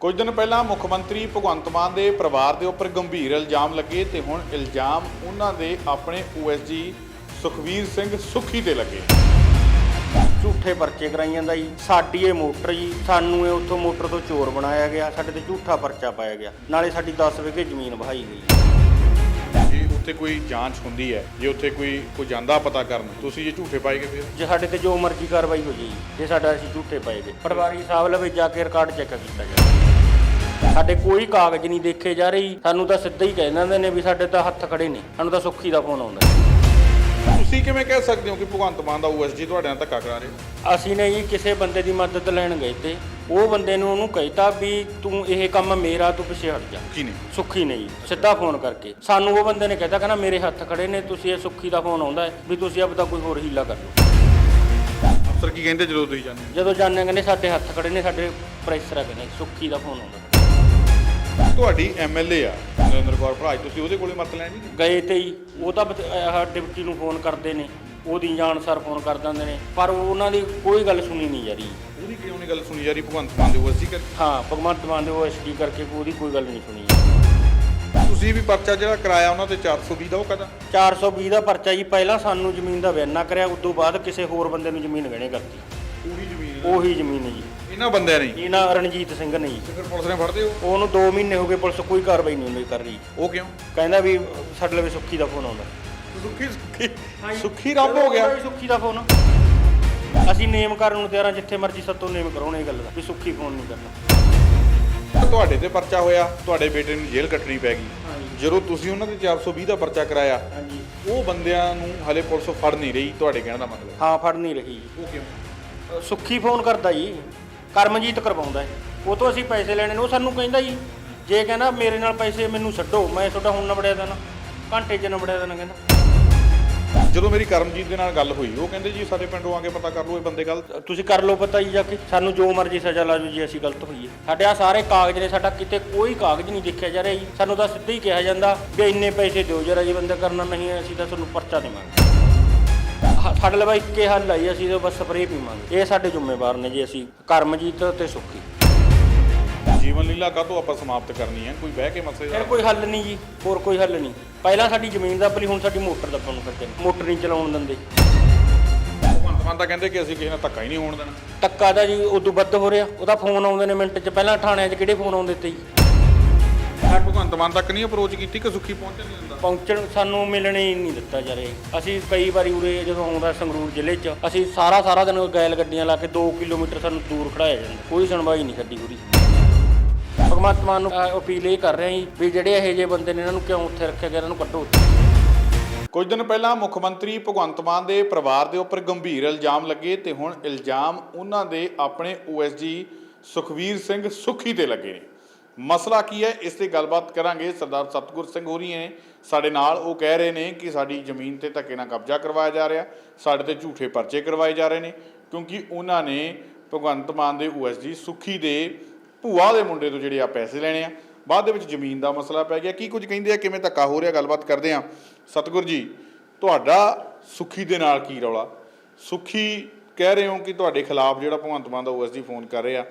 ਕੁਝ ਦਿਨ ਪਹਿਲਾਂ ਮੁੱਖ ਮੰਤਰੀ ਭਗਵੰਤ ਮਾਨ ਦੇ ਪਰਿਵਾਰ ਦੇ ਉੱਪਰ ਗੰਭੀਰ ਇਲਜ਼ਾਮ ਲੱਗੇ ਤੇ ਹੁਣ ਇਲਜ਼ਾਮ ਉਹਨਾਂ ਦੇ ਆਪਣੇ ਓਐਸਜੀ ਸੁਖਵੀਰ ਸਿੰਘ ਸੁਖੀ ਤੇ ਲੱਗੇ। ਝੂਠੇ ਪਰਚੇ ਕਰਾਈ ਜਾਂਦਾ ਜੀ। ਸਾਡੀ ਇਹ ਮੋਟਰ ਜੀ ਸਾਨੂੰ ਇਹ ਉੱਥੋਂ ਮੋਟਰ ਤੋਂ ਚੋਰ ਬਣਾਇਆ ਗਿਆ ਸਾਡੇ ਤੇ ਝੂਠਾ ਪਰਚਾ ਪਾਇਆ ਗਿਆ। ਨਾਲੇ ਸਾਡੀ 10 ਵਿਗੇ ਜ਼ਮੀਨ ਵਹਾਈ ਗਈ। ਜੇ ਉੱਥੇ ਕੋਈ ਜਾਂਚ ਹੁੰਦੀ ਹੈ ਜੇ ਉੱਥੇ ਕੋਈ ਕੋਈ ਜਾਂਦਾ ਪਤਾ ਕਰਨ ਤੁਸੀਂ ਜੇ ਝੂਠੇ ਪਾਏਗੇ ਫਿਰ? ਜੇ ਸਾਡੇ ਤੇ ਜੋ ਮਰਜ਼ੀ ਕਾਰਵਾਈ ਹੋ ਜਾਈ ਜੇ ਸਾਡਾ ਅਸੀਂ ਝੂਠੇ ਪਾਏ ਗਏ। ਪਟਵਾਰੀ ਸਾਹਿਬ ਲਵੇ ਜਾ ਕੇ ਰਿਕਾਰਡ ਚੈੱਕ ਕੀਤਾ ਜਾਵੇ। ਸਾਡੇ ਕੋਈ ਕਾਗਜ਼ ਨਹੀਂ ਦੇਖੇ ਜਾ ਰਹੀ। ਸਾਨੂੰ ਤਾਂ ਸਿੱਧਾ ਹੀ ਕਹਿ ਦਿੰਦੇ ਨੇ ਵੀ ਸਾਡੇ ਤਾਂ ਹੱਥ ਖੜੇ ਨੇ। ਸਾਨੂੰ ਤਾਂ ਸੁੱਖੀ ਦਾ ਫੋਨ ਆਉਂਦਾ। ਤੁਸੀਂ ਕਿਵੇਂ ਕਹਿ ਸਕਦੇ ਹੋ ਕਿ ਭਗਵੰਤ ਮਾਨ ਦਾ ਓਐਸਜੀ ਤੁਹਾਡੇ ਨਾਲ ਧੱਕਾ ਕਰਾ ਰਿਹਾ? ਅਸੀਂ ਨੇ ਜੀ ਕਿਸੇ ਬੰਦੇ ਦੀ ਮਦਦ ਲੈਣ ਗਏ ਤੇ। ਉਹ ਬੰਦੇ ਨੂੰ ਉਹਨੂੰ ਕਹਿਤਾ ਵੀ ਤੂੰ ਇਹ ਕੰਮ ਮੇਰਾ ਤੂੰ ਪਿੱਛੇ ਹਟ ਜਾ। ਕੀ ਨਹੀਂ? ਸੁੱਖੀ ਨੇ ਜੀ। ਸਿੱਧਾ ਫੋਨ ਕਰਕੇ। ਸਾਨੂੰ ਉਹ ਬੰਦੇ ਨੇ ਕਹਿਤਾ ਕਹਿੰਦਾ ਮੇਰੇ ਹੱਥ ਖੜੇ ਨੇ ਤੁਸੀਂ ਇਹ ਸੁੱਖੀ ਦਾ ਫੋਨ ਆਉਂਦਾ ਹੈ ਵੀ ਤੁਸੀਂ ਆਪਦਾ ਕੋਈ ਹੋਰ ਹੀਲਾ ਕਰ ਲਓ। ਅਫਸਰ ਕੀ ਕਹਿੰਦੇ ਜਦੋਂ ਤੁਸੀਂ ਜਾਂਦੇ ਜਦੋਂ ਜਾਣਿਆ ਕਹਿੰਦੇ ਸਾਡੇ ਹੱਥ ਖੜੇ ਨੇ ਸਾਡੇ ਪ੍ਰੈਸ਼ਰ ਆ ਕਹਿੰਦੇ ਸੁੱਖੀ ਦਾ ਫੋਨ ਆਉਂਦਾ। ਤੁਹਾਡੀ ਐਮਐਲਏ ਆ। ਨਰਿੰਦਰ ਕੌਰ ਭਰਾਜ ਤੁਸੀਂ ਉਹਦੇ ਕੋਲੇ ਮਤ ਲੈਣੀ ਗਏ? ਤੇ ਹੀ ਉਹ ਤਾਂ ਬਤ- ਆਹ ਡਿਪਟੀ ਨੂੰ ਫੋਨ ਕਰਦੇ ਨੇ ਉਹਦੀ ਜਾਣ ਸਰ ਫੋਨ ਕਰ ਦਿੰਦੇ ਨੇ ਪਰ ਉਹਨਾਂ ਦੀ ਕੋਈ ਗੱਲ ਸੁਣੀ ਨਹੀਂ ਰਹੀ ਉਹਦੀ ਕਿਉਂ ਨਹੀਂ ਗੱਲ ਸੁਣੀ ਰਹੀ ਭਗਵੰਤ ਮਾਨ ਦੇ ਓਐਸਜੀ ਕਰ ਹਾਂ ਭਗਵੰਤ ਮਾਨ ਦੇ ਓਐਸਡੀ ਕਰਕੇ ਉਹਦੀ ਕੋਈ ਗੱਲ ਨਹੀਂ ਸੁਣੀ। ਤੁਸੀਂ ਵੀ ਪਰਚਾ ਜਿਹੜਾ ਕਰਾਇਆ ਉਹਨਾਂ ਤੇ 420 ਦਾ ਉਹ ਕਦਾ 420 ਦਾ ਪਰਚਾ ਜੀ ਪਹਿਲਾਂ ਸਾਨੂੰ ਜ਼ਮੀਨ ਦਾ ਬਿਆਨਾ ਕਰਿਆ ਉਸ ਤੋਂ ਬਾਅਦ ਕਿਸੇ ਹੋਰ ਬੰਦੇ ਨੂੰ ਜ਼ਮੀਨ ਗਹਿਣੇ ਕਰਤੀ। ਪੂਰੀ ਜ਼ਮੀਨ। ਉਹੀ ਜ਼ਮੀਨ ਹੈ ਜੀ। ਇਹਨਾਂ ਬੰਦਿਆਂ ਨੇ? ਇਹਨਾਂ ਰਣਜੀਤ ਸਿੰਘ ਨੇ ਜੀ। ਤੇ ਫਿਰ ਪੁਲਿਸ ਨੇ ਫੜਦੇ ਹੋ? ਉਹਨੂੰ 2 ਮਹੀਨੇ ਹੋ ਗਏ ਪੁਲਿਸ ਕੋਈ ਕਾਰਵਾਈ ਨਹੀਂ ਉਹਨੇ ਕਰ ਰਹੀ। ਉਹ ਕਿਉਂ? ਕਹਿੰਦਾ ਵੀ ਸਾਡੇ ਲਈ ਸੁੱਖੀ ਦਾ ਫੋਨ ਆਉਂਦਾ। ਸੁੱਖੀ ਸੁੱਖੀ ਸੁੱਖੀ ਰੱਬ ਹੋ ਗਿਆ। ਸੁੱਖੀ ਦਾ ਫੋਨ। ਅਸੀਂ ਨੇਮ ਕਰਨ ਨੂੰ ਤਿਆਰ ਜਿੱਥੇ ਮਰਜ਼ੀ ਸੱਤੋਂ ਨੇਮ ਕਰਾਉਣੇ ਇਹ ਗੱਲ ਦਾ ਵੀ ਸੁੱਖੀ ਫੋਨ ਨਹੀਂ ਕਰਨਾ। ਤੁਹਾਡੇ ਤੇ ਪਰਚਾ ਹੋਇਆ ਤੁਹਾਡੇ ਬੇਟੇ ਨੂੰ ਜੇਲ੍ਹ ਕੱਟਣੀ ਪੈ ਗਈ। ਜਦੋਂ ਤੁਸੀਂ ਉਹਨਾਂ ਤੇ 420 ਦਾ ਪਰਚਾ ਕਰਾਇਆ ਹਾਂਜੀ ਉਹ ਬੰਦਿਆਂ ਨੂੰ ਹਲੇ ਪੁਲਿਸ ਫੜ ਨਹੀਂ ਰਹੀ ਤੁਹਾਡੇ ਕਹਿਣ ਦਾ ਮਤਲਬ? ਹਾਂ ਫੜ ਨਹੀਂ ਰਹੀ। ਉਹ ਕਿਉਂ? ਸੁੱਖੀ ਫੋਨ ਕਰਦਾ ਜੀ। ਕਰਮਜੀਤ ਕਰਵਾਉਂਦਾ ਹੈ। ਉਹ ਤੋਂ ਅਸੀਂ ਪੈਸੇ ਲੈਣੇ ਨੇ ਉਹ ਸਾਨੂੰ ਕਹਿੰਦਾ ਜੀ ਜੇ ਕਹਿੰਦਾ ਮੇਰੇ ਨਾਲ ਪੈਸੇ ਮੈਨੂੰ ਛੱਡੋ ਮੈਂ ਤੁਹਾਡਾ ਹੁਣ ਨਬੜਿਆ ਦੇਣਾ ਘੰਟੇ 'ਚ ਨਬੜਿਆ ਦੇਣਾ ਕਹਿੰਦਾ। ਜਦੋਂ ਮੇਰੀ ਕਰਮਜੀਤ ਦੇ ਨਾਲ ਗੱਲ ਹੋਈ ਉਹ ਕਹਿੰਦੇ ਜੀ ਸਾਡੇ ਪਿੰਡੋਂ ਆ ਕੇ ਪਤਾ ਕਰ ਲਓ ਇਹ ਬੰਦੇ ਗਲਤ। ਤੁਸੀਂ ਕਰ ਲਓ ਪਤਾ ਜੀ ਜਾ ਕੇ ਸਾਨੂੰ ਜੋ ਮਰਜ਼ੀ ਸਜ਼ਾ ਲਾ ਜੀ ਅਸੀਂ ਗਲਤ ਹੋਈਏ। ਸਾਡੇ ਆ ਸਾਰੇ ਕਾਗਜ਼ ਨੇ ਸਾਡਾ ਕਿਤੇ ਕੋਈ ਕਾਗਜ਼ ਨਹੀਂ ਦੇਖਿਆ ਜਾ ਰਿਹਾ ਜੀ। ਸਾਨੂੰ ਤਾਂ ਸਿੱਧਾ ਹੀ ਕਿਹਾ ਜਾਂਦਾ ਵੀ ਇੰਨੇ ਪੈਸੇ ਦਿਓ ਜਰਾ ਜੀ ਬੰਦਾ ਕਰਨਾ ਨਹੀਂ ਹੈ, ਅਸੀਂ ਤਾਂ ਤੁਹਾਨੂੰ ਪਰਚਾ ਦੇਵਾਂਗੇ। ਹ- ਸਾਡੇ ਲਈ ਇੱਕੇ ਹੱਲ ਆਈ ਅਸੀਂ ਤਾਂ ਬਸ ਸਪਰੇਅ ਪੀਵਾਂਗੇ। ਇਹ ਸਾਡੇ ਜ਼ਿੰਮੇਵਾਰ ਨੇ ਜੀ ਅਸੀਂ ਕਰਮਜੀਤ ਤੇ ਸੁੱਖੀ। ਜੀਵਨ ਲੀਲਾ ਕਾਹਤੋਂ ਆਪਾਂ ਸਮਾਪਤ ਕਰਨੀ ਹੈ? ਕੋਈ ਬਹਿ ਕੇ ਮਸਲੇ ਫਿਰ ਕੋਈ ਹੱਲ ਨਹੀਂ ਜੀ ਹੋਰ ਕੋਈ ਹੱਲ ਨਹੀਂ। ਪਹਿਲਾਂ ਸਾਡੀ ਜ਼ਮੀਨ ਦਾ ਪਲੀ ਹੁਣ ਸਾਡੀ ਮੋਟਰ ਦਾ ਨੂੰ ਕਰਦੇ ਨੇ। ਮੋਟਰ ਨਹੀਂ ਚਲਾਉਣ ਦਿੰਦੇ। ਭਗਵੰਤ ਮਾਨ ਤਾਂ ਕਹਿੰਦੇ ਕਿ ਅਸੀਂ ਕਿਸੇ ਨਾਲ ਧੱਕਾ ਹੀ ਨਹੀਂ ਹੋਣ ਦੇਣਾ। ਟੱਕਾ ਦਾ ਜੀ ਉਦੋਂ ਵੱਧ ਹੋ ਰਿਹਾ। ਉਹਦਾ ਫੋਨ ਆਉਂਦੇ ਨੇ ਮਿੰਟ 'ਚ। ਪਹਿਲਾਂ ਥਾਣਿਆਂ 'ਚ ਕਿਹੜੇ ਫੋਨ ਆਉਂਦੇ ਤੇ ਜੀ? ਭਗਵੰਤ ਮਾਨ ਤੱਕ ਨਹੀਂ ਅਪਰੋਚ ਕੀਤੀ ਕਿ ਸੁੱਖੀ ਪਹੁੰਚਣ? ਪਹੁੰਚਣ ਸਾਨੂੰ ਮਿਲਣੇ ਹੀ ਨਹੀਂ ਦਿੱਤਾ ਜਾ ਰਿਹਾ। ਅਸੀਂ ਕਈ ਵਾਰੀ ਉਰੇ ਜਦੋਂ ਆਉਂਦਾ ਸੰਗਰੂਰ ਜ਼ਿਲ੍ਹੇ 'ਚ, ਅਸੀਂ ਸਾਰਾ ਸਾਰਾ ਦਿਨ ਗੈਲ ਗੱਡੀਆਂ ਲਾ ਕੇ 2 ਕਿਲੋਮੀਟਰ ਸਾਨੂੰ ਦੂਰ ਖੜਾਇਆ ਜਾਂਦਾ। ਕੋਈ ਸੁਣਵਾਈ ਨਹੀਂ ਸਾਡੀ ਪੂਰੀ। ਭਗਵੰਤ ਮਾਨ ਨੂੰ ਅਪੀਲ ਇਹ ਕਰ ਰਹੇ ਹਾਂ ਵੀ ਜਿਹੜੇ ਇਹੋ ਜਿਹੇ ਬੰਦੇ ਨੇ ਇਹਨਾਂ ਨੂੰ ਕਿਉਂ ਉੱਥੇ ਰੱਖਿਆ ਗਿਆ, ਇਹਨਾਂ ਨੂੰ ਕੱਢੋ ਕੁਝ ਦਿਨ ਪਹਿਲਾਂ ਮੁੱਖ ਮੰਤਰੀ ਭਗਵੰਤ ਮਾਨ ਦੇ ਪਰਿਵਾਰ ਦੇ ਉੱਪਰ ਗੰਭੀਰ ਇਲਜ਼ਾਮ ਲੱਗੇ ਤੇ ਹੁਣ ਇਲਜ਼ਾਮ ਉਹਨਾਂ ਦੇ ਆਪਣੇ ਓਐਸਜੀ ਸੁਖਵੀਰ ਸਿੰਘ ਸੁਖੀ ਤੇ ਲੱਗੇ ਨੇ। ਮਸਲਾ ਕੀ ਹੈ, ਇਸ ਤੇ ਗੱਲਬਾਤ ਕਰਾਂਗੇ। ਸਰਦਾਰ ਸਤਗੁਰ ਸਿੰਘ ਹੋਰੀ ਨੇ ਸਾਡੇ ਨਾਲ ਉਹ ਕਹਿ ਰਹੇ ਨੇ ਕਿ ਸਾਡੀ ਜ਼ਮੀਨ ਤੇ ਧੱਕੇ ਨਾਲ ਕਬਜ਼ਾ ਕਰਵਾਇਆ ਜਾ ਰਿਹਾ, ਸਾਡੇ ਤੇ ਝੂਠੇ ਪਰਚੇ ਕਰਵਾਏ ਜਾ ਰਹੇ ਨੇ, ਕਿਉਂਕਿ ਉਹਨਾਂ ਨੇ ਭਗਵੰਤ ਮਾਨ ਦੇ ਓਐਸਜੀ ਸੁਖੀ ਦੇ ਭੂਆ ਦੇ ਮੁੰਡੇ ਤੋਂ ਜਿਹੜੇ ਆ ਪੈਸੇ ਲੈਣੇ ਆ। ਬਾਅਦ ਦੇ ਵਿੱਚ ਜ਼ਮੀਨ ਦਾ ਮਸਲਾ ਪੈ ਗਿਆ। ਕੀ ਕੁਝ ਕਹਿੰਦੇ ਆ? ਕਿਵੇਂ ਧੱਕਾ ਹੋ ਰਿਹਾ? ਗੱਲਬਾਤ ਕਰਦੇ ਆ ਸਤਗੁਰ ਜੀ, ਤੁਹਾਡਾ ਸੁਖੀ ਦੇ ਨਾਲ ਕੀ ਰੌਲਾ? ਸੁਖੀ ਕਹਿ ਰਹੇ ਹੋ ਕਿ ਤੁਹਾਡੇ ਖਿਲਾਫ ਜਿਹੜਾ ਭਗਵੰਤ ਮਾਨ ਦਾ ਓਐਸਡੀ ਫੋਨ ਕਰ ਰਿਹਾ।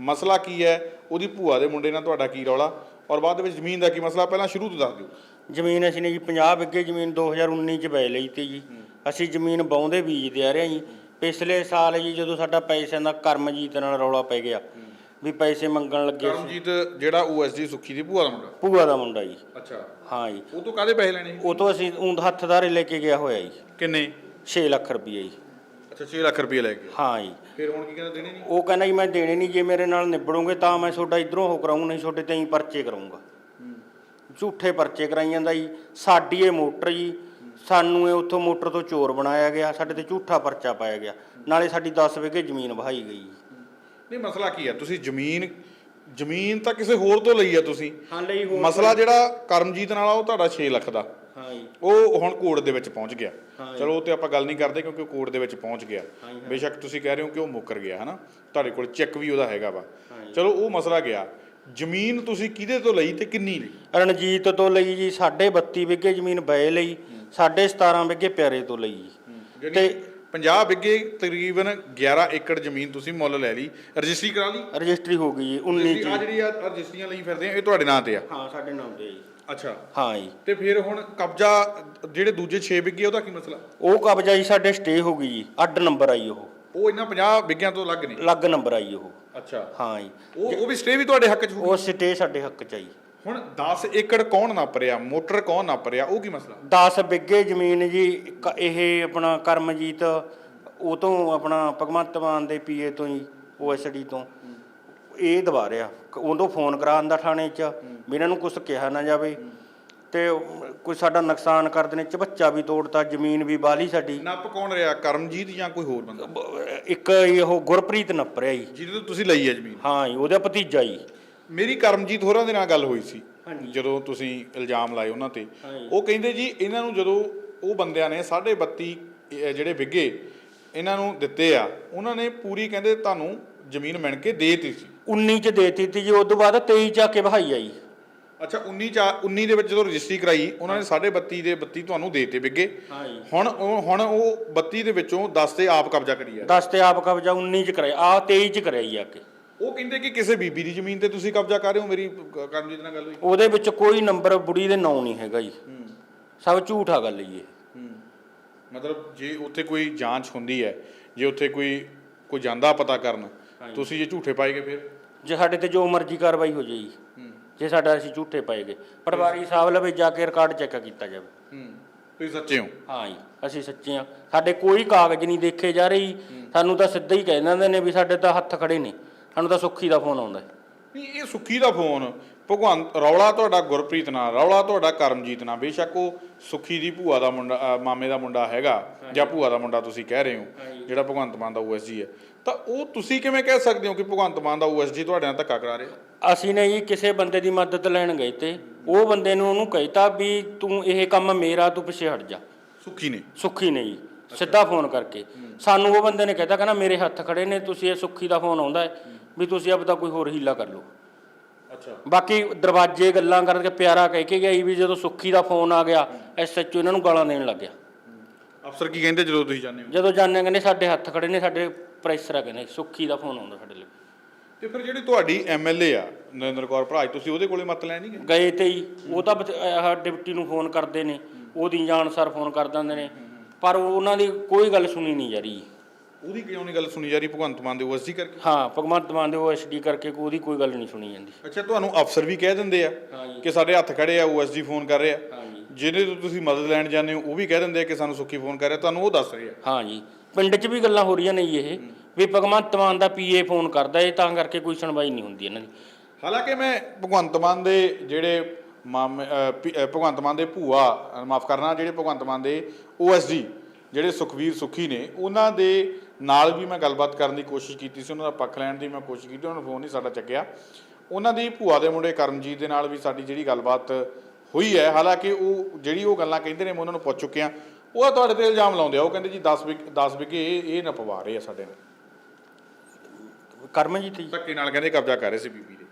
ਮਸਲਾ ਕੀ ਹੈ? ਉਹਦੀ ਭੂਆ ਦੇ ਮੁੰਡੇ ਨਾਲ ਤੁਹਾਡਾ ਕੀ ਰੌਲਾ? ਔਰ ਬਾਅਦ ਦੇ ਵਿੱਚ ਜ਼ਮੀਨ ਦਾ ਕੀ ਮਸਲਾ? ਪਹਿਲਾਂ ਸ਼ੁਰੂ ਤੋਂ ਦੱਸ ਦਿਓ। ਜ਼ਮੀਨ ਅਸੀਂ ਨੇ ਜੀ 50 ਵਿੱਗੇ ਜ਼ਮੀਨ 2019 ਚ ਬੈ ਲਈ ਤੇ ਜੀ। ਅਸੀਂ ਜ਼ਮੀਨ ਬਾਉਂਦੇ ਬੀਜਦੇ ਆ ਰਹੇ ਜੀ। ਪਿਛਲੇ ਸਾਲ ਜੀ ਜਦੋਂ ਸਾਡਾ ਪੈਸਿਆਂ ਦਾ ਕਰਮਜੀਤ ਨਾਲ ਰੌਲਾ ਪੈ ਗਿਆ ਵੀ ਪੈਸੇ ਮੰਗਣ ਲੱਗੇ ਸੀ। ਕਰਮਜੀਤ ਜਿਹੜਾ ਓਐਸਡੀ ਸੁਖੀ ਦੀ ਭੂਆ ਦਾ ਮੁੰਡਾ? ਭੂਆ ਦਾ ਮੁੰਡਾ ਜੀ। ਅੱਛਾ। ਹਾਂ ਜੀ। ਉਹ ਤੋਂ ਕਾਦੇ ਪੈਸੇ ਲੈਣੇ ਉਹ ਤੋਂ ਅਸੀਂ ਊਂਦ ਹੱਥਦਾਰੇ ਲੈ ਕੇ ਗਿਆ ਹੋਇਆ ਜੀ। ਕਿੰਨੇ? 6 ਲੱਖ ਰੁਪਏ ਜੀ। ਅੱਛਾ 6 ਲੱਖ ਰੁਪਏ ਲੈ ਕੇ ਹਾਂ ਜੀ। ਫਿਰ ਹੁਣ ਕੀ ਕਹਿੰਦਾ ਦੇਣੇ ਨਹੀਂ? ਉਹ ਕਹਿੰਦਾ ਜੀ ਮੈਂ ਦੇਣੇ ਨਹੀਂ ਜੇ ਮੇਰੇ ਨਾਲ ਨਿਬੜੋਗੇ ਤਾਂ ਮੈਂ ਤੁਹਾਡਾ ਇਧਰੋਂ ਹੋ ਕਰਾਊਂ ਨਹੀਂ ਤੁਹਾਡੇ ਤੇ ਹੀ ਪਰਚੇ ਕਰਾਉਂਗਾ ਝੂਠੇ ਪਰਚੇ ਕਰਾਈ ਜਾਂਦਾ ਜੀ। ਸਾਡੀ ਇਹ ਮੋਟਰ ਜੀ ਸਾਨੂੰ ਇਹ ਉੱਥੋਂ ਮੋਟਰ ਤੋਂ ਚੋਰ ਬਣਾਇਆ ਗਿਆ ਸਾਡੇ ਤੇ ਝੂਠਾ ਪਰਚਾ ਪਾਇਆ ਗਿਆ। ਨਾਲੇ ਸਾਡੀ 10 ਵਿਗੇ ਜ਼ਮੀਨ ਵਹਾਈ ਗਈ ਨਹੀਂ ਮਸਲਾ ਕੀ ਹੈ? ਤੁਸੀਂ ਜ਼ਮੀਨ ਜ਼ਮੀਨ ਤਾਂ ਕਿਸੇ ਹੋਰ ਤੋਂ ਲਈ ਹੈ ਤੁਸੀਂ। ਹਾਂ ਲਈ ਹੋਰ ਮਸਲਾ ਜਿਹੜਾ ਕਰਮਜੀਤ ਨਾਲ ਆ ਉਹ ਤੁਹਾਡਾ 6 ਲੱਖ ਦਾ। ਹਾਂ ਜੀ। ਉਹ ਹੁਣ ਕੋਰਟ ਦੇ ਵਿੱਚ ਪਹੁੰਚ ਗਿਆ। ਚਲੋ ਉਹ ਤੇ ਆਪਾਂ ਗੱਲ ਨਹੀਂ ਕਰਦੇ ਕਿਉਂਕਿ ਉਹ ਕੋਰਟ ਦੇ ਵਿੱਚ ਪਹੁੰਚ ਗਿਆ। ਬੇਸ਼ੱਕ ਤੁਸੀਂ ਕਹਿ ਰਹੇ ਹੋ ਕਿ ਉਹ ਮੁੱਕਰ ਗਿਆ ਹਨਾ? ਤੁਹਾਡੇ ਕੋਲ ਚੈੱਕ ਵੀ ਉਹਦਾ ਹੈਗਾ ਵਾ। ਚਲੋ ਉਹ ਮਸਲਾ ਗਿਆ। ਜ਼ਮੀਨ ਤੁਸੀਂ ਕਿਹਦੇ ਤੋਂ ਲਈ ਤੇ ਕਿੰਨੀ ਲਈ? ਰਣਜੀਤ ਤੋਂ ਲਈ ਜੀ 32 ਵਿਗੇ ਜ਼ਮੀਨ ਬੈ ਲਈ 17.5 ਵਿਗੇ ਪਿਆਰੇ ਤੋਂ ਲਈ ਜੀ। ਤੇ 50 ਬਿੱਗੇ ਤਕਰੀਬਨ 11 ਏਕੜ ਜ਼ਮੀਨ ਤੁਸੀਂ ਮੁੱਲ ਲੈ ਲਈ ਰਜਿਸਟਰੀ ਕਰਾ ਲਈ? ਰਜਿਸਟਰੀ ਹੋ ਗਈ ਜੀ 19 ਆ ਚ ਜਿਹੜੀ ਆ ਰਜਿਸਟਰੀਆਂ ਲਈ ਫਿਰਦੇ ਆ ਇਹ ਤੁਹਾਡੇ ਨਾਂ ਤੇ ਆ? ਹਾਂ ਸਾਡੇ ਨਾਮ ਤੇ ਜੀ। ਅੱਛਾ। ਹਾਂ ਜੀ। ਤੇ ਫਿਰ ਹੁਣ ਕਬਜ਼ਾ ਜਿਹੜੇ ਦੂਜੇ 6 ਬਿੱਗੇ ਉਹਦਾ ਕੀ ਮਸਲਾ? ਉਹ ਕਬਜ਼ਾ ਜੀ ਸਾਡੇ ਸਟੇ ਹੋ ਗਈ ਜੀ ਅੱਡ ਨੰਬਰ ਆਈ ਉਹ। ਉਹ ਇਹਨਾਂ 50 ਬਿੱਗਿਆਂ ਤੋਂ ਅਲੱਗ ਨੇ ਅਲੱਗ ਨੰਬਰ ਆਈ ਉਹ। ਅੱਛਾ। ਹਾਂ ਜੀ। ਉਹ ਉਹ ਵੀ ਸਟੇ ਵੀ ਤੁਹਾਡੇ ਹੱਕ 'ਚ ਹੋਊ ਉਹ ਸਟੇ ਸਾਡੇ ਹੱਕ ਚ ਆਈ ਹੁਣ 10 ਏਕੜ ਕੌਣ ਨੱਪ ਰਿਹਾ? ਮੋਟਰ ਕੌਣ ਨੱਪ ਰਿਹਾ? ਉਹ ਕੀ ਮਸਲਾ? 10 ਬਿੱਗੇ ਜ਼ਮੀਨ ਜੀ ਇਹ ਆਪਣਾ ਕਰਮਜੀਤ ਉਹ ਤੋਂ ਆਪਣਾ ਭਗਵੰਤ ਮਾਨ ਦੇ ਪੀਏ ਤੋਂ ਹੀ ਓਐਸਡੀ ਤੋਂ। ਇਹ ਦਵਾ ਰਿਹਾ। ਉਦੋਂ ਫੋਨ ਕਰਾਉਣ ਦਾ ਥਾਣੇ 'ਚ। ਵੀ ਇਹਨਾਂ ਨੂੰ ਕੁਝ ਕਿਹਾ ਨਾ ਜਾਵੇ। ਤੇ ਕੋਈ ਸਾਡਾ ਨੁਕਸਾਨ ਕਰਦੇ ਨੇ ਚਬੱਚਾ ਵੀ ਤੋੜਤਾ ਜ਼ਮੀਨ ਵੀ ਬਾਲੀ ਸਾਡੀ। ਨੱਪ ਕੌਣ ਰਿਹਾ? ਕਰਮਜੀਤ ਜਾਂ ਕੋਈ ਹੋਰ ਬੰਦਾ? ਇੱਕ ਇਹ ਗੁਰਪ੍ਰੀਤ ਨੱਪ ਰਿਹਾ ਜੀ। ਜਿਹਦੇ ਤੋਂ ਤੁਸੀਂ ਲਈ ਹੈ ਜ਼ਮੀਨ? ਹਾਂ ਜੀ ਉਹਦਾ ਭਤੀਜਾ ਜੀ। ਮੇਰੀ ਕਰਮਜੀਤ ਹੋਰਾਂ ਦੇ ਨਾਲ ਗੱਲ ਹੋਈ ਸੀ। ਜਦੋਂ ਤੁਸੀਂ ਇਲਜ਼ਾਮ ਲਾਏ ਉਹਨਾਂ ਤੇ। ਉਹ ਕਹਿੰਦੇ ਜੀ ਇਹਨਾਂ ਨੂੰ ਜਦੋਂ ਉਹ ਬੰਦਿਆਂ ਨੇ 32.5 ਇਹ ਜਿਹੜੇ ਵਿੱਗੇ ਇਹਨਾਂ ਨੂੰ ਦਿੱਤੇ ਆ ਉਹਨਾਂ ਨੇ ਪੂਰੀ ਕਹਿੰਦੇ ਤੁਹਾਨੂੰ ਜ਼ਮੀਨ ਮਿਣ ਕੇ ਦੇ ਦਿੱਤੀ ਸੀ। 19 ਚ ਦੇਤੀ ਤੀ ਜੀ ਉਸ ਤੋਂ ਬਾਅਦ 23 ਚ ਆ ਕੇ ਬਹਾਈ ਆਈ ਅੱਛਾ 19 ਚ 19 ਦੇ ਵਿੱਚ ਜਦੋਂ ਰਜਿਸਟਰੀ ਕਰਾਈ ਉਹਨਾਂ ਨੇ 32.5 ਦੇ 32 ਤੁਹਾਨੂੰ ਦੇਤੇ ਵਿੱਗੇ ਹਾਂ ਜੀ। ਹੁਣ ਉਹ ਹੁਣ ਉਹ 32 ਦੇ ਵਿੱਚੋਂ 10 ਤੇ ਆਪ ਕਬਜ਼ਾ ਕਰੀ ਆ। 10 ਤੇ ਆਪ ਕਬਜ਼ਾ 19 ਚ ਕਰਾਇਆ ਆ 23 ਚ ਜੀ ਆ ਕੇ ਉਹ ਕਹਿੰਦੇ ਕਿ ਕਿਸੇ ਬੀਬੀ ਦੀ ਜ਼ਮੀਨ ਤੇ ਤੁਸੀਂ ਕਬਜ਼ਾ ਕਰ ਰਹੇ ਹੋ ਮੇਰੀ ਕਰਮਜੀਤ ਨਾਲ ਗੱਲ ਹੋਈ। ਉਹਦੇ ਵਿੱਚ ਕੋਈ ਨੰਬਰ ਬੁੜੀ ਦੇ ਨਾਂ ਨਹੀਂ ਹੈਗਾ ਜੀ। ਸਭ ਝੂਠਾ ਗੱਲ ਜੀ ਇਹ ਮਤਲਬ ਜੇ ਉੱਥੇ ਕੋਈ ਜਾਂਚ ਹੁੰਦੀ ਹੈ ਜੇ ਉੱਥੇ ਕੋਈ ਕੋਈ ਜਾਂਦਾ ਪਤਾ ਕਰਨ ਤੁਸੀਂ ਜੇ ਝੂਠੇ ਪਾਏਗੇ ਫਿਰ? ਜੇ ਸਾਡੇ ਤੇ ਜੋ ਮਰਜ਼ੀ ਕਾਰਵਾਈ ਹੋ ਜਾਈ ਜੇ ਸਾਡਾ ਅਸੀਂ ਝੂਠੇ ਪਾਏਗੇ ਪਟਵਾਰੀ ਸਾਹਿਬ ਲਵੇ ਜਾ ਕੇ ਰਿਕਾਰਡ ਚੈੱਕ ਕੀਤਾ ਜਾਵੇ। ਹੂੰ ਤੁਸੀਂ ਸੱਚੇ ਹੋ? ਹਾਂ ਜੀ ਅਸੀਂ ਸੱਚੇ ਹਾਂ। ਸਾਡੇ ਕੋਈ ਕਾਗਜ਼ ਨਹੀਂ ਦੇਖੇ ਜਾ ਰਹੀ। ਸਾਨੂੰ ਤਾਂ ਸਿੱਧਾ ਹੀ ਕਹਿ ਦਿੰਦੇ ਨੇ ਵੀ ਸਾਡੇ ਤਾਂ ਹੱਥ ਖੜੇ ਨੇ। ਸਾਨੂੰ ਤਾਂ ਸੁੱਖੀ ਦਾ ਫੋਨ ਆਉਂਦਾ ਹੈ। ਨਹੀਂ ਇਹ ਸੁੱਖੀ ਦਾ ਫੋਨ ਭਗਵੰਤ ਰੌਲਾ ਤੁਹਾਡਾ ਗੁਰਪ੍ਰੀਤ ਨਾਲ ਰੌਲਾ ਤੁਹਾਡਾ ਕਰਮਜੀਤ ਨਾਲ। ਬੇਸ਼ੱਕ ਉਹ ਸੁੱਖੀ ਦੀ ਭੂਆ ਦਾ ਮੁੰਡਾ ਅ, ਮਾਮੇ ਦਾ ਮੁੰਡਾ ਹੈਗਾ ਜਾਂ ਭੂਆ ਦਾ ਮੁੰਡਾ ਤੁਸੀਂ ਕਹਿ ਰਹੇ ਹੋ ਜਿਹੜਾ ਭਗਵੰਤ ਮਾਨ ਦਾ ਓਐਸਜੀ ਹੈ। ਤਾਂ ਉਹ ਤੁਸੀਂ ਕਿਵੇਂ ਕਹਿ ਸਕਦੇ ਹੋ ਕਿ ਭਗਵੰਤ ਮਾਨ ਦਾ ਓਐਸਜੀ ਤੁਹਾਡੇ ਨਾਲ ਧੱਕਾ ਕਰਾ ਰਿਹਾ? ਅਸੀਂ ਨੇ ਜੀ ਕਿਸੇ ਬੰਦੇ ਦੀ ਮਦਦ ਲੈਣ ਗਏ ਤੇ ਉਹ ਬੰਦੇ ਨੂੰ ਉਹਨੂੰ ਕਹਿਤਾ ਵੀ ਤੂੰ ਇਹ ਕੰਮ ਮੇਰਾ ਤੂੰ ਪਿੱਛੇ ਹਟ ਜਾ। ਸੁੱਖੀ ਨੇ? ਸੁੱਖੀ ਨੇ ਜੀ। ਸਿੱਧਾ ਫੋਨ ਕਰਕੇ। ਸਾਨੂੰ ਉਹ ਬੰਦੇ ਨੇ ਕਹਿਤਾ ਕਹਿੰਦਾ ਮੇਰੇ ਹੱਥ ਖੜੇ ਨੇ ਤੁਸੀਂ ਇਹ ਸੁੱਖੀ ਦਾ ਫੋਨ ਆਉਂਦਾ ਹੈ ਵੀ ਤੁਸੀਂ ਆਪਦਾ ਕੋਈ ਹੋਰ ਹੀਲਾ ਕਰ ਲਓ। ਬਾਕੀ ਦਰਵਾਜ਼ੇ ਗੱਲਾਂ ਕਰਕੇ ਪਿਆਰਾ ਕਹਿ ਕੇ ਗਈ ਵੀ ਜਦੋਂ ਸੁੱਖੀ ਦਾ ਫੋਨ ਆ ਗਿਆ ਐਸਐਚਓ ਇਹਨਾਂ ਨੂੰ ਗਾਲਾਂ ਦੇਣ ਲੱਗ ਗਿਆ ਅਫਸਰ ਕੀ ਕਹਿੰਦੇ ਜਦੋਂ ਤੁਸੀਂ ਜਾਂਦੇ ਹੋ? ਜਦੋਂ ਜਾਣਿਆ ਕਹਿੰਦੇ ਸਾਡੇ ਹੱਥ ਖੜੇ ਨੇ ਸਾਡੇ ਪ੍ਰੈਸ਼ਰ ਆ ਕਹਿੰਦੇ ਸੁੱਖੀ ਦਾ ਫੋਨ ਆਉਂਦਾ ਸਾਡੇ ਲਈ। ਤੇ ਫਿਰ ਜਿਹੜੀ ਤੁਹਾਡੀ ਐਮਐਲਏ ਆ ਨਰਿੰਦਰ ਕੌਰ ਭਰਾਜ ਤੁਸੀਂ ਉਹਦੇ ਕੋਲੇ ਮਤ ਲੈ ਨਹੀਂ ਗਏ ਗਏ ਤੇ ਹੀ ਉਹ ਤਾਂ ਆਹ ਡਿਪਟੀ ਨੂੰ ਫੋਨ ਕਰਦੇ ਨੇ ਉਹਦੀ ਜਾਣ ਸਰ ਫੋਨ ਕਰ ਦਿੰਦੇ ਨੇ। ਪਰ ਉਹਨਾਂ ਦੀ ਕੋਈ ਗੱਲ ਸੁਣੀ ਨਹੀਂ ਜਾ ਰਹੀ। ਉਹਦੀ ਕਿਉਂ ਨਹੀਂ ਗੱਲ ਸੁਣੀ ਜਾ ਰਹੀ? ਭਗਵੰਤ ਮਾਨ ਦੇ ਓਐਸਜੀ ਕਰਕੇ? ਹਾਂ ਭਗਵੰਤ ਮਾਨ ਦੇ ਓਐਸਡੀ ਕਰਕੇ ਉਹਦੀ ਕੋਈ ਗੱਲ ਨਹੀਂ ਸੁਣੀ ਜਾਂਦੀ। ਅੱਛਾ ਤੁਹਾਨੂੰ ਅਫਸਰ ਵੀ ਕਹਿ ਦਿੰਦੇ ਆ। ਕਿ ਸਾਡੇ ਹੱਥ ਖੜੇ ਆ ਓਐਸਜੀ ਫੋਨ ਕਰ ਰਿਹਾ ਜਿਹਦੇ ਤੋਂ ਤੁਸੀਂ ਮਦਦ ਲੈਣ ਜਾਂਦੇ ਹੋ ਉਹ ਵੀ ਕਹਿ ਦਿੰਦੇ ਆ ਕਿ ਸਾਨੂੰ ਸੁੱਖੀ ਫੋਨ ਕਰ ਰਿਹਾ ਤੁਹਾਨੂੰ ਉਹ ਦੱਸ ਰਹੇ ਆ। ਹਾਂ ਜੀ ਪਿੰਡ 'ਚ ਵੀ ਗੱਲਾਂ ਹੋ ਰਹੀਆਂ ਨੇ ਇਹ ਵੀ ਭਗਵੰਤ ਮਾਨ ਦਾ ਪੀਏ ਫੋਨ ਕਰਦਾ ਇਹ ਤਾਂ ਕਰਕੇ ਕੋਈ ਸੁਣਵਾਈ ਨਹੀਂ ਹੁੰਦੀ ਇਹਨਾਂ ਦੀ। ਹਾਲਾਂਕਿ ਮੈਂ ਭਗਵੰਤ ਮਾਨ ਦੇ ਜਿਹੜੇ ਮਾਮੇ ਭਗਵੰਤ ਮਾਨ ਦੇ ਭੂਆ ਮਾਫ ਕਰਨਾ ਜਿਹੜੇ ਭਗਵੰਤ ਮਾਨ ਦੇ ਓਐਸਡੀ ਜਿਹੜੇ ਸੁਖਵੀਰ ਸੁਖੀ ਨੇ ਉਹਨਾਂ ਦੇ ਨਾਲ ਵੀ ਮੈਂ ਗੱਲਬਾਤ ਕਰਨ ਦੀ ਕੋਸ਼ਿਸ਼ ਕੀਤੀ ਸੀ ਉਹਨਾਂ ਦਾ ਪੱਖ ਲੈਣ ਦੀ ਮੈਂ ਕੋਸ਼ਿਸ਼ ਕੀਤੀ ਉਹਨਾਂ ਨੇ ਫੋਨ ਨਹੀਂ ਸਾਡਾ ਚੱਕਿਆ। ਉਹਨਾਂ ਦੀ ਭੂਆ ਦੇ ਮੁੰਡੇ ਕਰਮਜੀਤ ਦੇ ਨਾਲ ਵੀ ਸਾਡੀ ਜਿਹੜੀ ਗੱਲਬਾਤ ਹੋਈ ਹੈ ਹਾਲਾਂਕਿ ਉਹ ਜਿਹੜੀ ਉਹ ਗੱਲਾਂ ਕਹਿੰਦੇ ਨੇ ਮੈਂ ਉਹਨਾਂ ਨੂੰ ਪੁੱਛ ਚੁੱਕਿਆ। ਉਹ ਤੁਹਾਡੇ ਤੇ ਇਲਜ਼ਾਮ ਲਾਉਂਦੇ ਆ ਉਹ ਕਹਿੰਦੇ ਜੀ 10 ਵਿਕ 10 ਵਿਕੇ ਇਹ ਇਹ ਨਾ ਪਵਾ ਰਹੇ ਆ ਸਾਡੇ ਨਾਲ। ਕਰਮਜੀਤ ਜੀ। ਧੱਕੇ ਨਾਲ ਕਹਿੰਦੇ ਕਬਜ਼ਾ ਕਰ ਰਹੇ ਸੀ ਬੀਬੀ ਦੇ।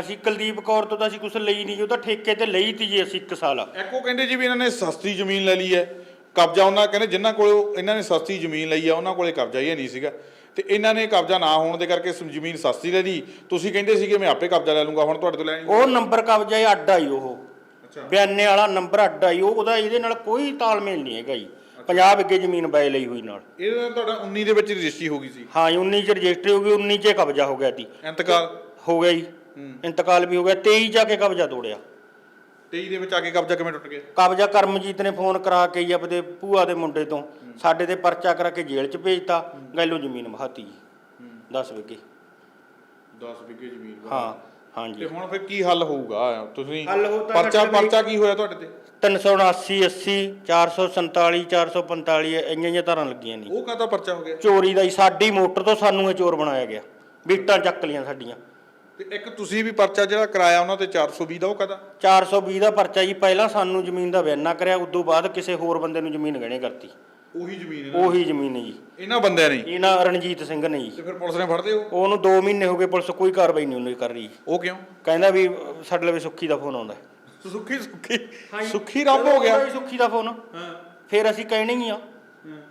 ਅਸੀਂ ਕੁਲਦੀਪ ਕੌਰ ਤੋਂ ਤਾਂ ਅਸੀਂ ਕੁਝ ਲਈ ਨਹੀਂ ਉਹ ਤਾਂ ਠੇਕੇ ਤੇ ਲਈ ਤੀ ਜੀ ਅਸੀਂ ਇੱਕ ਸਾਲ। ਇੱਕ ਉਹ ਕਹਿੰਦੇ ਜੀ ਵੀ ਇਹਨਾਂ ਨੇ ਸਸਤੀ ਜ਼ਮੀਨ ਲੈ ਲਈ ਹੈ। ਕਬਜ਼ਾ ਉਹਨਾਂ ਕਹਿੰਦੇ ਜਿਨ੍ਹਾਂ ਕੋਲ ਇਹਨਾਂ ਨੇ ਸਸਤੀ ਜ਼ਮੀਨ ਲਈ ਆ ਉਹਨਾਂ ਕੋਲੇ ਕਬਜ਼ਾ ਹੀ ਨਹੀਂ ਸੀਗਾ। ਤੇ ਇਹਨਾਂ ਨੇ ਕਬਜ਼ਾ ਨਾ ਹੋਣ ਦੇ ਕਰਕੇ ਜ਼ਮੀਨ ਸਸਤੀ ਲੈ ਲਈ। ਤੁਸੀਂ ਕਹਿੰਦੇ ਸੀਗੇ ਮੈਂ ਆਪੇ ਕਬਜ਼ਾ ਲੈ ਲੂੰਗਾ ਹੁਣ ਤੁਹਾਡੇ ਤੋਂ ਲੈਣੀ ਉਹ ਨੰਬਰ ਕਬਜ਼ਾ ਹੀ ਅੱਡ ਆਈ ਉਹ। ਅੱਛਾ। ਬਿਆਨੇ ਵਾਲਾ ਨੰਬਰ ਅੱਡ ਆਈ ਉਹ ਉਹਦਾ ਇਹਦੇ ਨਾਲ ਕੋਈ ਤਾਲਮੇਲ ਨਹੀਂ ਹੈਗਾ ਜੀ। 50 ਵਿਗੇ ਜ਼ਮੀਨ ਬੈ ਲਈ ਹੋਈ ਨਾਲ। ਇਹਦੇ ਤੁਹਾਡਾ 19 ਦੇ ਵਿੱਚ ਰਜਿਸਟਰੀ ਹੋ ਗਈ ਸੀ। ਹਾਂ ਜੀ 19 ਚ ਰਜਿਸਟਰੀ ਹੋ ਗਈ 19 ਚ ਕਬਜ਼ਾ ਹੋ ਗਿਆ ਸੀ। ਇੰਤਕਾਲ। ਹੋ ਗਿਆ ਜੀ। ਇੰਤਕਾਲ ਵੀ ਹੋ ਗਿਆ 23 ਜਾ ਕੇ ਕਬਜ਼ਾ ਤੋੜਿਆ। 23 ਦੇ ਵਿੱਚ ਆ ਕੇ ਕਬਜ਼ਾ ਕਿਵੇਂ ਟੁੱਟ ਗਿਆ? ਕਬਜ਼ਾ ਕਰਮਜੀਤ ਨੇ ਫੋਨ ਕਰਾ ਕੇ ਜੀ ਆਪਦੇ ਭੂਆ ਦੇ ਮੁੰਡੇ ਤੋਂ। ਸਾਡੇ ਤੇ ਪਰਚਾ ਕਰਾ ਕੇ ਜੇਲ੍ਹ 'ਚ ਭੇਜਤਾ। ਗੈਲੋ ਜ਼ਮੀਨ ਬਹਾਤੀ ਜੀ। 10 ਵਿਗੇ 10 ਵਿਗੇ ਜ਼ਮੀਨ ਹਾਂ ਤੇ ਹਾਂਜੀ ਹੁਣ ਫਿਰ ਕੀ ਹੱਲ ਹੋਊਗਾ? ਤੁਸੀਂ ਹੋ ਤਾਂ ਪਰਚਾ ਪਰਚਾ ਕੀ ਹੋਇਆ ਤੁਹਾਡੇ ਤੇ? 379 80 447 445 ਇੰਨੀਆਂ ਜਿਹੀਆਂ ਧਾਰਾਂ ਲੱਗੀਆਂ ਨੇ। ਉਹ ਕਾਹਦਾ ਪਰਚਾ ਹੋ ਗਿਆ? ਚੋਰੀ ਦਾ ਹੀ ਸਾਡੀ ਮੋਟਰ ਤੋਂ ਸਾਨੂੰ ਇਹ ਚੋਰ ਬਣਾਇਆ ਗਿਆ। ਬੀਟਾਂ ਚੱਕ ਲੀਆਂ ਸਾਡੀਆਂ। ਤੇ ਇੱਕ ਤੁਸੀਂ ਵੀ ਪਰਚਾ ਜਿਹੜਾ ਕਰਾਇਆ ਉਹਨਾਂ ਤੇ 420 ਦਾ ਉਹ ਕਾਹਦਾ? 420 ਦਾ ਪਰਚਾ ਜੀ ਪਹਿਲਾਂ ਸਾਨੂੰ ਜ਼ਮੀਨ ਦਾ ਬਿਆਨਾ ਕਰਿਆ ਉਦੋਂ ਬਾਅਦ ਕਿਸੇ ਹੋਰ ਬੰਦੇ ਨੂੰ ਜ਼ਮੀਨ ਗਹਿਣੇ ਕਰਤੀ। ਉਹੀ ਜ਼ਮੀਨ ਹੈ ਉਹੀ ਜ਼ਮੀਨ ਹੈ ਜੀ। ਇਹਨਾਂ ਬੰਦਿਆਂ ਨੇ? ਇਹਨਾਂ ਰਣਜੀਤ ਸਿੰਘ ਨੇ ਜੀ। ਤੇ ਫਿਰ ਪੁਲਿਸ ਨੇ ਫੜਦੇ ਹੋ ਉਹਨੂੰ 2 ਮਹੀਨੇ ਹੋ ਗਏ ਪੁਲਿਸ ਕੋਈ ਕਾਰਵਾਈ ਨਹੀਂ ਉਹਨੇ ਕਰ ਰਹੀ। ਉਹ ਕਿਉਂ? ਕਹਿੰਦਾ ਵੀ ਅਹ, ਸਾਡੇ ਲਈ ਸੁੱਖੀ ਦਾ ਫੋਨ ਆਉਂਦਾ। ਹੈ। ਸੁੱਖੀ ਸੁੱਖੀ ਸੁੱਖੀ ਰੱਬ ਹੋ ਗਿਆ। ਉਹਦਾ ਸੁੱਖੀ ਦਾ ਫੋਨ। ਹਾਂ। ਫਿਰ ਅਸੀਂ ਕਹਿਣਾ ਹੀ ਆ।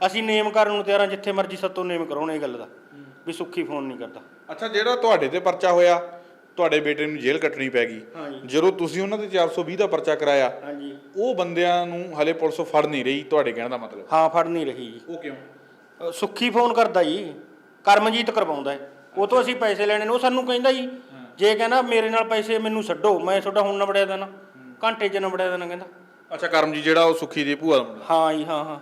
ਅਸੀਂ ਨੇਮ ਕਰਨ ਨੂੰ ਤਿਆਰਾਂ ਜਿੱਥੇ ਮਰਜ਼ੀ ਸਤੋਂ ਨੇਮ ਕਰਾਉਣ ਇਹ ਗੱਲ ਦਾ। ਵੀ ਸੁੱਖੀ ਫੋਨ ਨਹੀਂ ਕਰਦਾ। ਅੱਛਾ ਜਿਹੜਾ ਤੁਹਾਡੇ ਤੇ ਪਰਚਾ ਹੋਇਆ ਤੁਹਾਡੇ ਬੇਟੇ ਨੂੰ ਜੇਲ੍ਹ ਕੱਟਣੀ ਪੈ ਗਈ। ਜਦੋਂ ਤੁਸੀਂ ਉਹਨਾਂ ਤੇ 420 ਦਾ ਪਰਚਾ ਕਰਾਇਆ ਉਹ ਬੰਦਿਆਂ ਨੂੰ ਹਲੇ ਪੁਲਿਸ ਫੜ ਨਹੀਂ ਰਹੀ ਤੁਹਾਡੇ ਕਹਿਣ ਦਾ ਮਤਲਬ? ਹਾਂ ਫੜ ਨਹੀਂ ਰਹੀ ਜੀ। ਉਹ ਕਿਉਂ? ਸੁੱਖੀ ਫੋਨ ਕਰਦਾ ਜੀ। ਕਰਮਜੀਤ ਕਰਵਾਉਂਦਾ ਹੈ। ਉਹ ਤੋਂ ਅਸੀਂ ਪੈਸੇ ਲੈਣੇ ਨੇ ਉਹ ਸਾਨੂੰ ਕਹਿੰਦਾ ਜੀ ਜੇ ਕਹਿੰਦਾ ਮੇਰੇ ਨਾਲ ਪੈਸੇ ਮੈਨੂੰ ਛੱਡੋ ਮੈਂ ਤੁਹਾਡਾ ਹੁਣ ਨਬੜਿਆ ਦੇਣਾ। ਘੰਟੇ 'ਚ ਨਬੜਿਆ ਦੇਣਾ ਕਹਿੰਦਾ। ਅੱਛਾ ਕਰਮ ਜੀ ਜਿਹੜਾ ਉਹ ਸੁੱਖੀ ਦੀ ਭੂਆ ਦਾ ਮੁੰਡਾ? ਹਾਂ ਜੀ ਹਾਂ ਹਾਂ।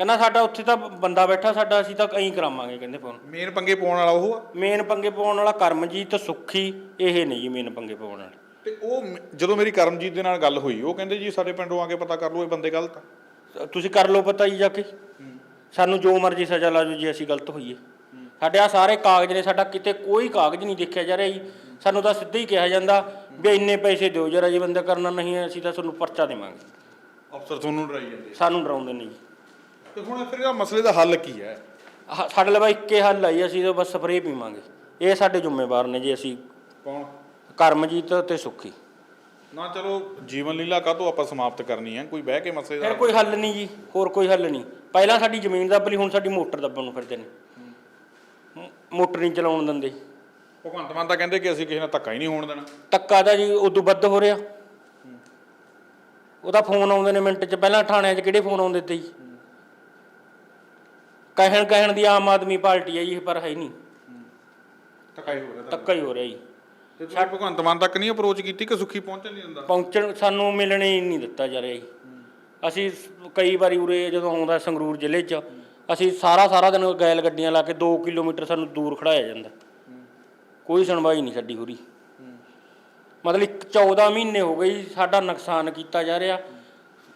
ਕਹਿੰਦਾ ਸਾਡਾ ਉੱਥੇ ਤਾਂ ਬੰਦਾ ਬੈਠਾ ਸਾਡਾ ਅਸੀਂ ਤਾਂ ਐਂ ਕਰਾਵਾਂਗੇ ਕਹਿੰਦੇ ਫੋਨ ਮੇਨ ਪੰਗੇ ਪਾਉਣ ਵਾਲਾ ਉਹ ਆ? ਮੇਨ ਪੰਗੇ ਪਾਉਣ ਵਾਲਾ ਕਰਮਜੀਤ ਸੁੱਖੀ ਇਹ ਨਹੀਂ ਜੀ ਮੇਨ ਪੰਗੇ ਪਾਉਣ ਵਾਲੇ। ਤੇ ਉਹ ਮ- ਜਦੋਂ ਮੇਰੀ ਕਰਮਜੀਤ ਦੇ ਨਾਲ ਗੱਲ ਹੋਈ ਉਹ ਕਹਿੰਦੇ ਜੀ ਸਾਡੇ ਪਿੰਡੋਂ ਆ ਕੇ ਪਤਾ ਕਰ ਲਓ ਇਹ ਬੰਦੇ ਗਲਤ ਆ। ਤੁਸੀਂ ਕਰ ਲਓ ਪਤਾ ਜੀ ਜਾ ਕੇ। ਸਾਨੂੰ ਜੋ ਮਰਜ਼ੀ ਸਜ਼ਾ ਲਾ ਦਿਓ ਜੀ ਅਸੀਂ ਗਲਤ ਹੋਈਏ। ਸਾਡੇ ਆ ਸਾਰੇ ਕਾਗਜ਼ ਨੇ ਸਾਡਾ ਕਿਤੇ ਕੋਈ ਕਾਗਜ਼ ਨਹੀਂ ਦੇਖਿਆ ਜਾ ਰਿਹਾ ਜੀ। ਸਾਨੂੰ ਤਾਂ ਸਿੱਧਾ ਹੀ ਕਿਹਾ ਜਾਂਦਾ ਵੀ ਇੰਨੇ ਪੈਸੇ ਦਿਓ ਜਰਾ ਜੀ ਬੰਦਾ ਕਰਨਾ ਨਹੀਂ ਹੈ ਅਸੀਂ ਤਾਂ ਤੁਹਾਨੂੰ ਪਰਚਾ ਦੇਵਾਂਗੇ। ਅਫਸਰ ਤੁਹਾਨੂੰ ਡਰਾਈ ਜਾਂਦੇ ਸਾਨੂੰ ਡਰਾਉਂਦੇ ਨੇ ਜੀ। ਤੇ ਹੁਣ ਫਿਰ ਇਹਦਾ ਮਸਲੇ ਦਾ ਹੱਲ ਕੀ ਹੈ? ਆਹ ਸਾਡੇ ਲਈ ਬਈ ਇੱਕੇ ਹੱਲ ਆਈ ਅਸੀਂ ਤਾਂ ਬਸ ਸਪਰੇਅ ਪੀਵਾਂਗੇ। ਇਹ ਸਾਡੇ ਜ਼ਿੰਮੇਵਾਰ ਨੇ ਜੀ ਅਸੀਂ ਕੌਣ? ਕਰਮਜੀਤ ਤੇ ਸੁੱਖੀ। ਨਾ ਚਲੋ ਜੀਵਨ ਲੀਲਾ ਕਾਹਤੋਂ ਆਪਾਂ ਸਮਾਪਤ ਕਰਨੀ ਹੈ? ਕੋਈ ਬਹਿ ਕੇ ਮਸਲੇ ਫਿਰ ਦਾ ਕੋਈ ਹੱਲ ਨਹੀਂ ਜੀ ਹੋਰ ਕੋਈ ਹੱਲ ਨਹੀਂ। ਪਹਿਲਾਂ ਸਾਡੀ ਜ਼ਮੀਨ ਦੱਬਲੀ ਹੁਣ ਸਾਡੀ ਮੋਟਰ ਦੱਬਣ ਨੂੰ ਫਿਰਦੇ ਨੇ। ਮ- ਮੋਟਰ ਨਹੀਂ ਚਲਾਉਣ ਦਿੰਦੇ। ਭਗਵੰਤ ਮਾਨ ਤਾਂ ਕਹਿੰਦੇ ਕਿ ਅਸੀਂ ਕਿਸੇ ਨਾਲ ਧੱਕਾ ਹੀ ਨਹੀਂ ਹੋਣ ਦੇਣਾ। ਤੱਕਾ ਦਾ ਜੀ ਉਦੋਂ ਵੱਧ ਹੋ ਰਿਹਾ। ਉਹਦਾ ਫੋਨ ਆਉਂਦੇ ਨੇ ਮਿੰਟ 'ਚ ਪਹਿਲਾਂ ਥਾਣਿਆਂ 'ਚ ਕਿਹੜੇ ਫੋਨ ਆਉਂਦੇ ਤੇ ਜੀ? ਕਹਿਣ ਕਹਿਣ ਦੀ ਆਮ ਆਦਮੀ ਪਾਰਟੀ ਹੈ ਜੀ ਪਰ ਹੈ ਨਹੀਂ। ਧੱਕਾ ਹੀ ਰਿਹਾ ਤੱਕਾ ਹੀ ਹੋ ਰਿਹਾ ਜੀ। ਤੇ ਤੁਸੀਂ ਭਗਵੰਤ ਮਾਨ ਤੱਕ ਨਹੀਂ ਅਪਰੋਚ ਕੀਤੀ ਕਿ ਸੁੱਖੀ ਪਹੁੰਚਣ ਨਹੀਂ ਦਿੰਦਾ? ਪਹੁੰਚਣ ਸਾਨੂੰ ਮਿਲਣੇ ਹੀ ਨਹੀਂ ਦਿੱਤਾ ਜਾ ਰਿਹਾ ਜੀ। ਅਸੀਂ ਸ- ਕਈ ਵਾਰੀ ਉਰੇ ਜਦੋਂ ਆਉਂਦਾ ਸੰਗਰੂਰ ਜ਼ਿਲ੍ਹੇ 'ਚ ਅਸੀਂ ਸਾਰਾ ਸਾਰਾ ਦਿਨ ਗੈਲ ਗੱਡੀਆਂ ਲਾ ਕੇ 2 ਕਿਲੋਮੀਟਰ ਸਾਨੂੰ ਦੂਰ ਖੜਾਇਆ ਜਾਂਦਾ। ਕੋਈ ਸੁਣਵਾਈ ਨਹੀਂ ਸਾਡੀ ਹੋ ਰਹੀ। ਮਤਲਬ ਇੱਕ 14 ਮਹੀਨੇ ਹੋ ਗਏ ਜੀ ਸਾਡਾ ਨੁਕਸਾਨ ਕੀਤਾ ਜਾ ਰਿਹਾ।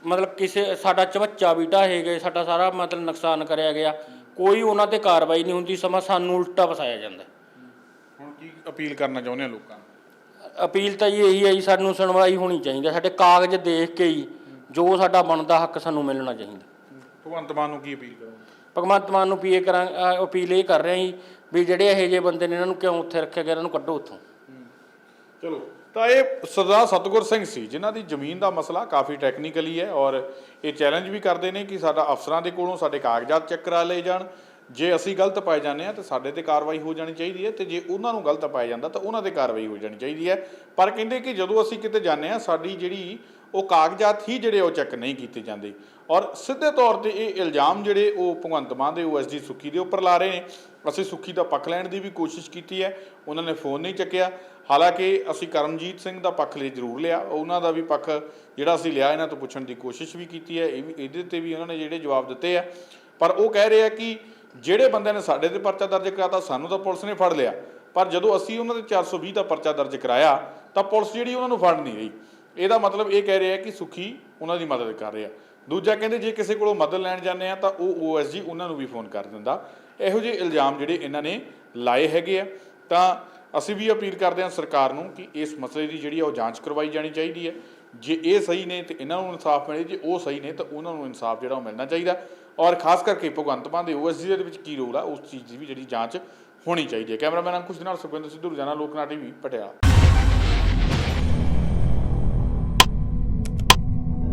ਮਤਲਬ ਕਿਸੇ ਸਾਡਾ ਚਵੱਚਾ ਵੀ ਢਾਹੇ ਗਏ ਸਾਡਾ ਸਾਰਾ ਮਤਲਬ ਨੁਕਸਾਨ ਕਰਿਆ ਗਿਆ। ਕੋਈ ਉਹਨਾਂ ਤੇ ਕਾਰਵਾਈ ਨਹੀਂ ਹੁੰਦੀ ਸਮਾਂ ਸਾਨੂੰ ਉਲਟਾ ਫਸਾਇਆ ਜਾਂਦਾ। ਹੁਣ ਕੀ ਅਪੀਲ ਕਰਨਾ ਚਾਹੁੰਦੇ ਆ ਲੋਕਾਂ ਨੂੰ? ਅਪੀਲ ਤਾਂ ਜੀ ਇਹੀ ਹੈ ਜੀ ਸਾਨੂੰ ਸੁਣਵਾਈ ਹੋਣੀ ਚਾਹੀਦੀ ਹੈ। ਸਾਡੇ ਕਾਗਜ਼ ਦੇਖ ਕੇ ਹੀ ਜੋ ਸਾਡਾ ਬਣਦਾ ਹੱਕ ਸਾਨੂੰ ਮਿਲਣਾ ਚਾਹੀਦਾ। ਭਗਵੰਤ ਮਾਨ ਨੂੰ ਕੀ ਅਪੀਲ ਕਰੋਗੇ? ਭਗਵੰਤ ਮਾਨ ਨੂੰ ਪੀਏ ਕਰਾਂ ਅਪੀਲ ਇਹ ਕਰ ਰਹੇ ਹਾਂ ਜੀ ਵੀ ਜਿਹੜੇ ਇਹੋ ਜਿਹੇ ਬੰਦੇ ਨੇ ਇਹਨਾਂ ਨੂੰ ਕਿਉਂ ਉੱਥੇ ਰੱਖਿਆ ਗਿਆ ਇਹਨਾਂ ਨੂੰ ਕੱਢੋ ਉੱਥੋਂ। ਚਲੋ। ਤਾਂ ਇਹ ਸਰਦਾਰ ਸਤਗੁਰ ਸਿੰਘ ਸੀ, ਜਿਨ੍ਹਾਂ ਦੀ ਜ਼ਮੀਨ ਦਾ ਮਸਲਾ ਕਾਫੀ ਟੈਕਨੀਕਲੀ ਹੈ ਔਰ ਇਹ ਚੈਲੰਜ ਵੀ ਕਰਦੇ ਨੇ ਕਿ ਸਾਡਾ ਅਫਸਰਾਂ ਦੇ ਕੋਲੋਂ ਸਾਡੇ ਕਾਗਜ਼ਾਤ ਚੈੱਕ ਕਰਾ ਲਏ ਜਾਣ। ਜੇ ਅਸੀਂ ਗਲਤ ਪਾਏ ਜਾਂਦੇ ਆ ਤਾਂ ਸਾਡੇ ਤੇ ਕਾਰਵਾਈ ਹੋ ਜਾਣੀ ਚਾਹੀਦੀ ਹੈ ਤੇ ਜੇ ਉਹਨਾਂ ਨੂੰ ਗਲਤ ਪਾਇਆ ਜਾਂਦਾ ਤਾਂ ਉਹਨਾਂ ਤੇ ਕਾਰਵਾਈ ਹੋ ਜਾਣੀ ਚਾਹੀਦੀ ਹੈ। ਪਰ ਕਹਿੰਦੇ ਕਿ ਜਦੋਂ ਅਸੀਂ ਕਿਤੇ ਜਾਂਦੇ ਆ ਸਾਡੀ ਜਿਹੜੀ ਉਹ ਕਾਗਜ਼ਾਤ ਹੀ ਜਿਹੜੇ ਉਹ ਚੈੱਕ ਨਹੀਂ ਕੀਤੇ ਜਾਂਦੇ। ਔਰ ਸਿੱਧੇ ਤੌਰ ਤੇ ਇਹ ਇਲਜ਼ਾਮ ਜਿਹੜੇ ਉਹ ਭਗਵੰਤ ਮਾਨ ਦੇ ਓਐਸਡੀ ਸੁੱਕੀ ਦੇ ਉੱਪਰ ਲਾ ਰਹੇ ਨੇ। ਅਸੀਂ ਸੁੱਖੀ ਦਾ ਪੱਖ ਲੈਣ ਦੀ ਵੀ ਕੋਸ਼ਿਸ਼ ਕੀਤੀ ਹੈ। ਉਹਨਾਂ ਨੇ ਫੋਨ ਨਹੀਂ ਚੱਕਿਆ। ਹਾਲਾਂਕਿ ਅਸੀਂ ਕਰਮਜੀਤ ਸਿੰਘ ਦਾ ਪੱਖ ਲਈ ਜ਼ਰੂਰ ਲਿਆ। ਉਹਨਾਂ ਦਾ ਵੀ ਪੱਖ ਜਿਹੜਾ ਅਸੀਂ ਲਿਆ, ਇਹਨਾਂ ਤੋਂ ਪੁੱਛਣ ਦੀ ਕੋਸ਼ਿਸ਼ ਵੀ ਕੀਤੀ ਹੈ। ਇਹ ਵੀ, ਇਹਦੇ ਤੇ ਵੀ ਉਹਨਾਂ ਨੇ ਜਿਹੜੇ ਜਵਾਬ ਦਿੱਤੇ ਆ। ਪਰ ਉਹ ਕਹਿ ਰਹੇ ਆ ਕਿ ਜਿਹੜੇ ਬੰਦੇ ਨੇ ਸਾਡੇ ਤੇ ਪਰਚਾ ਦਰਜ ਕਰਾਤਾ, ਸਾਨੂੰ ਤਾਂ ਪੁਲਿਸ ਨੇ ਫੜ ਲਿਆ। ਪਰ ਜਦੋਂ ਅਸੀਂ ਉਹਨਾਂ ਦੇ 420 ਦਾ ਪਰਚਾ ਦਰਜ ਕਰਾਇਆ, ਤਾਂ ਪੁਲਿਸ ਜਿਹੜੀ ਉਹਨਾਂ ਨੂੰ ਫੜ ਨਹੀਂ ਰਹੀ। ਇਹਦਾ ਮਤਲਬ ਇਹ ਕਹਿ ਰਿਹਾ ਕਿ ਸੁਖੀ ਉਹਨਾਂ ਦੀ ਮਦਦ ਕਰ ਰਿਹਾ। ਦੂਜਾ ਕਹਿੰਦੇ ਜੇ ਕਿਸੇ ਕੋਲੋਂ ਮਦਦ ਲੈਣ ਜਾਂਦੇ ਆ ਤਾਂ ਉਹ ਓਐਸਜੀ ਉਹਨਾਂ ਨੂੰ ਵੀ ਫੋਨ ਕਰ ਦਿੰਦਾ। ਇਹੋ ਜਿਹੇ ਇਲਜ਼ਾਮ ਜਿਹੜੇ ਇਹਨਾਂ ਨੇ ਲਾਏ ਹੈਗੇ ਆ। ਤਾਂ ਅਸੀਂ ਵੀ ਅਪੀਲ ਕਰਦੇ ਹਾਂ ਸਰਕਾਰ ਨੂੰ ਕਿ ਇਸ ਮਸਲੇ ਦੀ ਜਿਹੜੀ ਆ ਉਹ ਜਾਂਚ ਕਰਵਾਈ ਜਾਣੀ ਚਾਹੀਦੀ ਹੈ। ਜੇ ਇਹ ਸਹੀ ਨੇ ਤੇ ਇਹਨਾਂ ਨੂੰ ਇਨਸਾਫ ਮਿਲੇ, ਜੇ ਉਹ ਸਹੀ ਨੇ ਤਾਂ ਉਹਨਾਂ ਨੂੰ ਇਨਸਾਫ ਜਿਹੜਾ ਉਹ ਮਿਲਣਾ ਚਾਹੀਦਾ। ਔਰ ਖਾਸ ਕਰਕੇ ਭਗਵੰਤ ਮਾਨ ਦੇ ਓਐਸਜੀ ਦੇ ਵਿੱਚ ਕੀ ਰੋਲ ਆ, ਉਸ ਚੀਜ਼ ਦੀ ਵੀ ਜਿਹੜੀ ਜਾਂਚ ਹੋਣੀ ਚਾਹੀਦੀ ਹੈ। ਕੈਮਰਾਮੈਨ ਅੰਕੁਸ਼ ਦੇ ਨਾਲ ਸੁਖਵਿੰਦਰ ਸਿੱਧੂ, ਰੋਜ਼ਾਨਾ ਲੋਕਨਾਟ ਟੀਵੀ, ਪਟਿਆਲਾ।